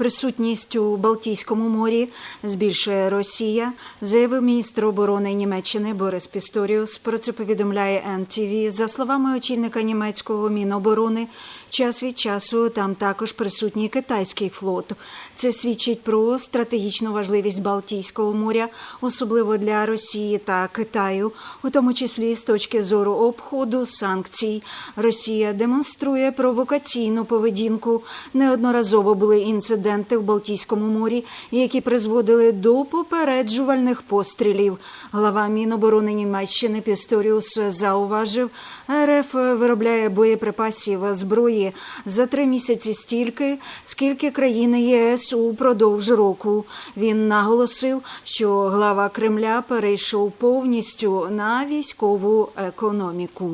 Присутність у Балтійському морі збільшує Росія, заявив міністр оборони Німеччини Борис Пісторіус. Про це повідомляє НТВ. За словами очільника німецького міноборони, час від часу там також присутній китайський флот. Це свідчить про стратегічну важливість Балтійського моря, особливо для Росії та Китаю, у тому числі з точки зору обходу санкцій. Росія демонструє провокаційну поведінку. Неодноразово були інциденти в Балтійському морі, які призводили до попереджувальних пострілів. Глава Міноборони Німеччини Пісторіус зауважив, РФ виробляє боєприпасів зброї за три місяці стільки, скільки країни ЄС упродовж року. Він наголосив, що глава Кремля перейшов повністю на військову економіку.